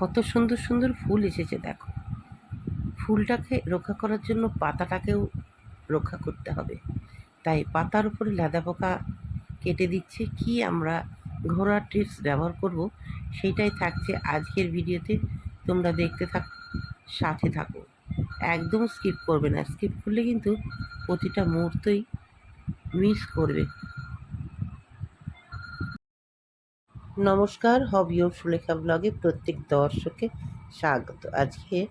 কত সুন্দর সুন্দর ফুল এসেছে, দেখো। ফুলটাকে রক্ষা করার জন্য পাতাটাকেও রক্ষা করতে হবে। তাই পাতার উপরে লাদা পোকা কেটে দিচ্ছে, কি আমরা ঘোড়ার টিপস ব্যবহার করব, সেটাই থাকছে আজকের ভিডিওতে। তোমরা দেখতে থাক, সাথে থাকো। একদম স্কিপ করবে না, স্কিপ করলে কিন্তু প্রতিটা মুহূর্তই মিস করবে। নমস্কার, হবি ও সুলেখা ব্লগে প্রত্যেক দর্শককে স্বাগত। আজকে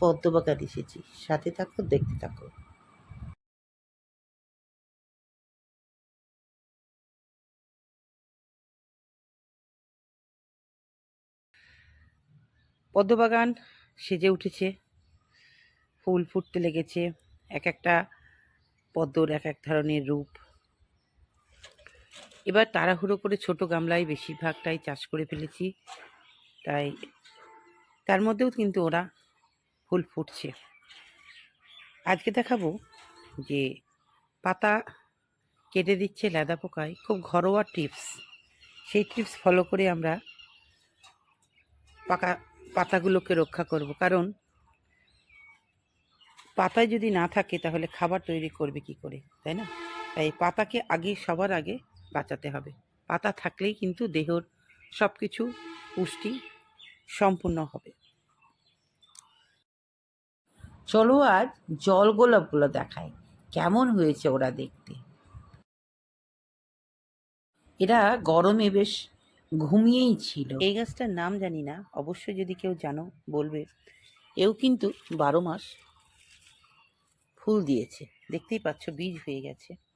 পদ্মবাগান এসেছি। সাথে থাকো, দেখতে থাকো। পদ্মবাগান সেজে উঠেছে। ফুল ফুটতে লেগেছে। এক একটা পদ্মর এক এক ধরনের রূপ। এবার তাড়াহুড়ো করে ছোট গামলায় বেশিরভাগটাই চাষ করে ফেলেছি। তাই তার মধ্যেও কিন্তু ওরা ফুল ফুটছে। আজকে দেখাবো যে পাতা কেটে দিচ্ছে লেদা পোকায়। খুব ঘরোয়া টিপস। সেই টিপস ফলো করে আমরা পাকা পাতাগুলোকে রক্ষা করব। কারণ পাতায় যদি না থাকে তাহলে খাবার তৈরি করবে কি করে? তাই না? তাই পাতাকে আগে সবার আগে বাঁচাতে হবে। পাতা থাকলেই কিন্তু দেহর সব কিছু পুষ্টি সম্পূর্ণ হবে। চলো আজ জল গোলাপগুলো দেখায় কেমন হয়েছে ওরা দেখতে? এরা গরমে বেশ ঘুমিয়েই ছিল। এই গাছটার নাম জানি না, অবশ্যই যদি কেউ জানো, বলবে। এও কিন্তু বারো মাস ফুল দিয়েছে। দেখতেই পাচ্ছ, বীজ হয়ে গেছে।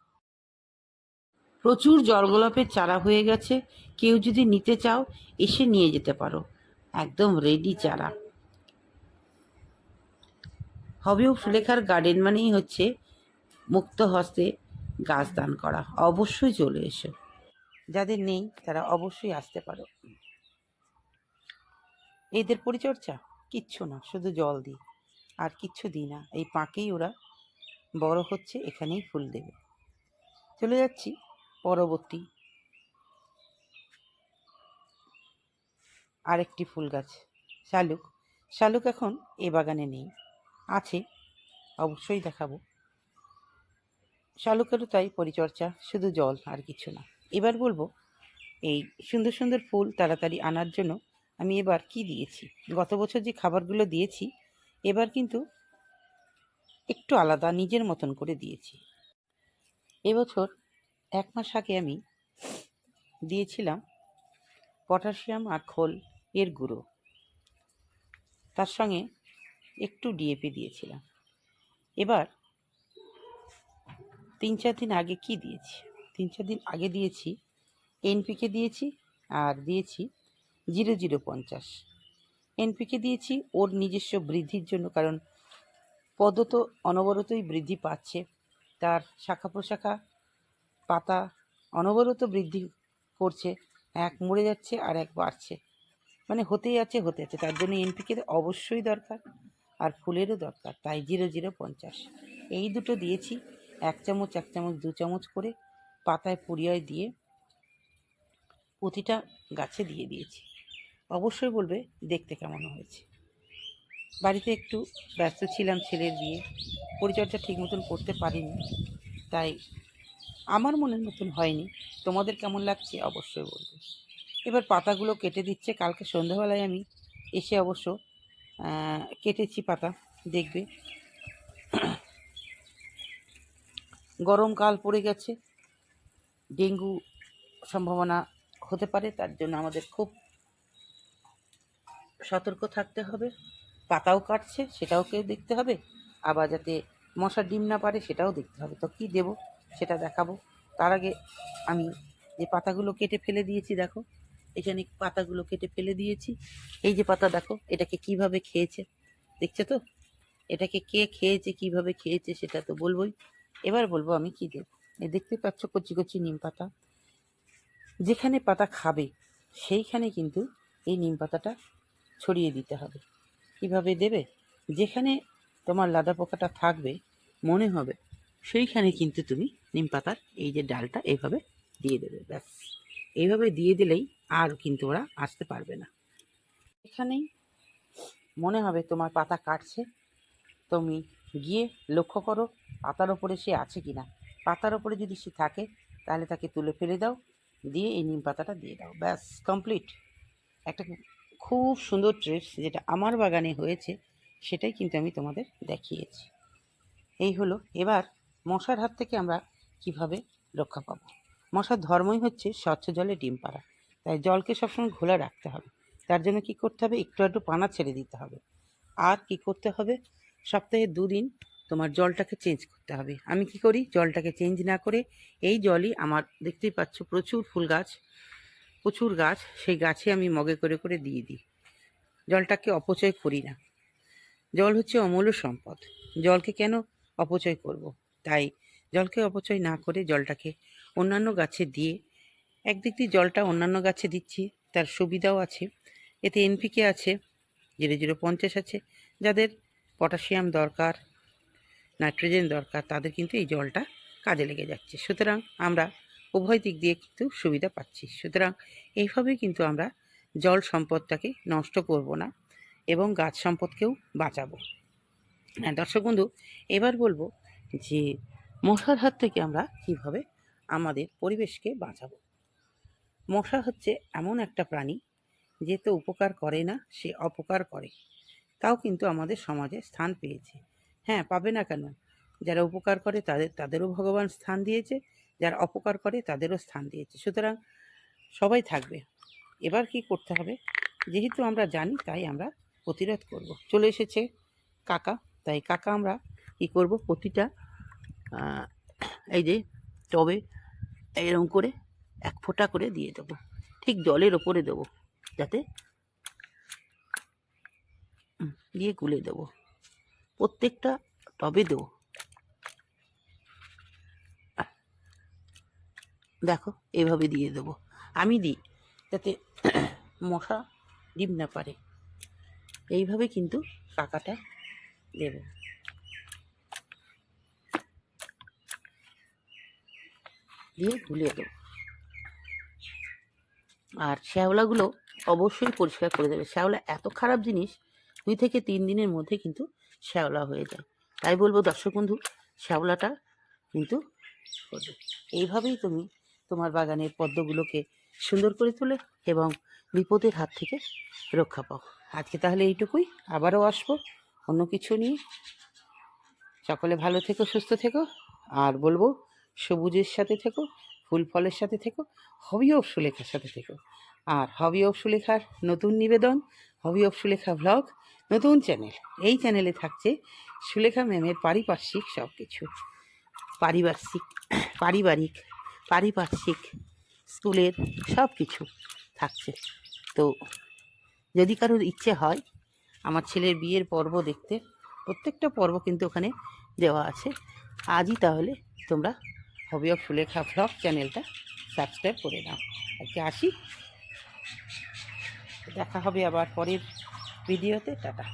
প্রচুর জলগোলাপের চারা হয়ে গেছে। কেউ যদি নিতে চাও, এসে নিয়ে যেতে পারো। একদম রেডি চারা। হবেও সুলেখার গার্ডেন মানেই হচ্ছে মুক্ত হস্তে গাছ দান করা। অবশ্যই চলে এসো। যাদের নেই, তারা অবশ্যই আসতে পারো। এদের পরিচর্যা কিচ্ছু না, শুধু জল দিই আর কিচ্ছু দিই না। এই পাঁকেই ওরা বড় হচ্ছে, এখানেই ফুল দেবে। চলে যাচ্ছি। পরবর্তী। আরেকটি ফুল গাছ। শালুক। শালুক এখন এ বাগানে নেই। আছে। অবশ্যই দেখাবো। শালুকেরও তাই পরিচর্যা, শুধু জল আর কিছু না। এবার বলব, এই সুন্দর সুন্দর ফুল তাড়াতাড়ি আনার জন্য আমি এবার কি দিয়েছি? গত বছর যে খাবারগুলো দিয়েছি, এবার কিন্তু একটু আলাদা, নিজের মতন করে দিয়েছি। এবছর এক মাস আগে আমি দিয়েছিলাম পটাশিয়াম আর খোল এর গুঁড়ো। তার সঙ্গে একটু ডিএপি দিয়েছিলাম। এবার তিন চার দিন আগে কি দিয়েছি? তিন চার দিন আগে দিয়েছি এনপিকে দিয়েছি আর দিয়েছি জিরো জিরো পঞ্চাশ। এনপিকে দিয়েছি ওর নিজস্ব বৃদ্ধির জন্য কারণ পদ তো অনবরতই বৃদ্ধি পাচ্ছে। তার শাখা প্রশাখা পাতা অনবরত বৃদ্ধি করছে, এক মরে যাচ্ছে আর এক বাড়ছে। মানে হতেই আছে, হতে আছে। তার জন্য এনপিকে অবশ্যই দরকার আর ফুলেরও দরকার। তাই জিরো জিরো পঞ্চাশ। এই দুটো দিয়েছি, এক চামচ এক চামচ, দু চামচ করে পাতায় পুড়িয়ায় দিয়ে প্রতিটা গাছে দিয়ে দিয়েছি। অবশ্যই বলবে, দেখতে কেমন হয়েছে। বাড়িতে একটু ব্যস্ত ছিলাম ছেলের বিয়ে। পরিচর্যা ঠিক মতন করতে পারিনি। তাই আমার মনের মতন হয়নি। তোমাদের কেমন লাগছে অবশ্যই বলবে। এবার পাতাগুলো কেটে দিচ্ছে। কালকে সন্ধ্যাবেলায় আমি এসে অবশ্য কেটেছি পাতা, দেখবে। গরমকাল পড়ে গেছে। ডেঙ্গু সম্ভাবনা হতে পারে, তার জন্য আমাদের খুব সতর্ক থাকতে হবে। পাতাও কাটছে, সেটাও কেউ দেখতে হবে। আবার যাতে মশার ডিম না পারে, সেটাও দেখতে হবে। তো কী দেবো? সেটা দেখাবো। তার আগে আমি যে পাতাগুলো কেটে ফেলে দিয়েছি, দেখো, এখানে পাতাগুলো কেটে ফেলে দিয়েছি। এই যে পাতা, দেখো, এটাকে কীভাবে খেয়েছে, দেখছ তো? এটাকে কে খেয়েছে, কীভাবে খেয়েছে, সেটা তো বলবোই। এবার বলব আমি কি দেবো? এই দেখতে পাচ্ছ কচি কচি নিম পাতা। যেখানে পাতা খাবে, সেইখানে কিন্তু এই নিম পাতাটা ছড়িয়ে দিতে হবে। কীভাবে দেবে? যেখানে তোমার লাদা পোকাটা থাকবে, মনে হবে, সেইখানে কিন্তু তুমি নিম পাতার এই যে ডালটা এইভাবে দিয়ে দেবে, ব্যাস। এইভাবে দিয়ে দিলেই আর কিন্তু ওরা আসতে পারবে না। এখানেই মনে হবে তোমার পাতা কাটছে। তুমি গিয়ে লক্ষ্য করো পাতার ওপরে সে আছে কি না পাতার ওপরে যদি সে থাকে, তাহলে তাকে তুলে ফেলে দাও, দিয়ে এই নিম পাতাটা দিয়ে দাও, ব্যাস কমপ্লিট একটা খুব সুন্দর ট্রিপস যেটা আমার বাগানে হয়েছে, সেটাই কিন্তু আমি তোমাদের দেখিয়েছি। এই হলো, এবার মশার হাত থেকে আমরা কীভাবে রক্ষা পাবো? মশার ধর্মই হচ্ছে স্বচ্ছ জলে ডিম পাড়া। তাই জলকে সবসময় ঘোলা রাখতে হবে। তার জন্য কি করতে হবে? একটু একটু পানা ছেড়ে দিতে হবে। আর কি করতে হবে? সপ্তাহে দুদিন তোমার জলটাকে চেঞ্জ করতে হবে। আমি কি করি? জলটাকে চেঞ্জ না করে এই জলই আমার, দেখতেই পাচ্ছ প্রচুর ফুল গাছ, প্রচুর গাছ, সেই গাছে আমি মগে করে করে দিয়ে দিই। জলটাকে অপচয় করি না। জল হচ্ছে অমূল্য সম্পদ। জলকে কেন অপচয় করব। তাই জলকে অপচয় না করে জলটাকে অন্যান্য গাছে দিয়ে, একদিক দিয়ে জলটা অন্যান্য গাছে দিচ্ছি, তার সুবিধাও আছে। এতে এনপিকে আছে, জিরো জিরো পঞ্চাশ আছে, যাদের পটাশিয়াম দরকার, নাইট্রোজেন দরকার, তাদের কিন্তু এই জলটা কাজে লেগে যাচ্ছে। সুতরাং আমরা উভয় দিক দিয়ে কিন্তু সুবিধা পাচ্ছি। সুতরাং এইভাবেই কিন্তু আমরা জল সম্পদটাকে নষ্ট করব না এবং গাছ সম্পদকেও বাঁচাবো। হ্যাঁ দর্শক বন্ধু, এবার বলব যে মশার হাত থেকে আমরা কীভাবে আমাদের পরিবেশকে বাঁচাবো? মশা হচ্ছে এমন একটা প্রাণী যে তো উপকার করে না, সে অপকার করে। তাও কিন্তু আমাদের সমাজে স্থান পেয়েছে। হ্যাঁ পাবে না কেন? যারা উপকার করে তাদের, তাদেরও ভগবান স্থান দিয়েছে, যারা অপকার করে তাদেরও স্থান দিয়েছে। সুতরাং সবাই থাকবে। এবার কি করতে হবে? যেহেতু আমরা জানি, তাই আমরা প্রতিরোধ করব। চলে এসেছে কাকা। তাই কাকা আমরা কি করব? প্রতিটা এই যে টবে এরকম করে এক ফোঁটা করে দিয়ে দেবো। ঠিক জলের ওপরে দেবো যাতে দিয়ে গুলে দেবো। প্রত্যেকটা টবে দেবো। দেখো, এভাবে দিয়ে দেবো। আমি দিই যাতে মশা ডিম না পারে। এইভাবে কিন্তু কাকাটা দেব। দিয়ে গুলিয়ে দেবো। আর শ্যাওলাগুলো অবশ্যই পরিষ্কার করে দেবে। শ্যাওলা এত খারাপ জিনিস, দুই থেকে তিন দিনের মধ্যে কিন্তু শ্যাওলা হয়ে যায়। তাই বলব দর্শক বন্ধু, শ্যাওলাটা কিন্তু এইভাবেই তুমি তোমার বাগানের পদ্মগুলোকে সুন্দর করে তোলে এবং বিপদের হাত থেকে রক্ষা পাও। আজকে তাহলে এইটুকুই। আবারও আসব অন্য কিছু নিয়ে। সকলে ভালো থেকো, সুস্থ থেকো। আর বলব সবুজের সাথে থেকো, ফুল ফলের সাথে থেকো হবি অফ সুলেখার সাথে থেকো। আর হবি অফ সুলেখার নতুন নিবেদন হবি অফ সুলেখা ভ্লগ নতুন চ্যানেল এই চ্যানেলে থাকছে সুলেখা ম্যামের পারিপার্শ্বিক সব কিছু পারিপার্শ্বিক পারিবারিক, পারিপার্শ্বিক স্কুলের সব কিছু থাকছে। তো যদি কারোর ইচ্ছে হয়, আমার ছেলের বিয়ের পর্ব দেখতে, প্রত্যেকটা পর্ব কিন্তু ওখানে দেওয়া আছে। আজই তাহলে তোমরা হবি অফ সুলেখা ভ্লগ চ্যানেলটা সাবস্ক্রাইব করে দাও আজকে আসি। দেখা হবে আবার পরের ভিডিওতে টাটা।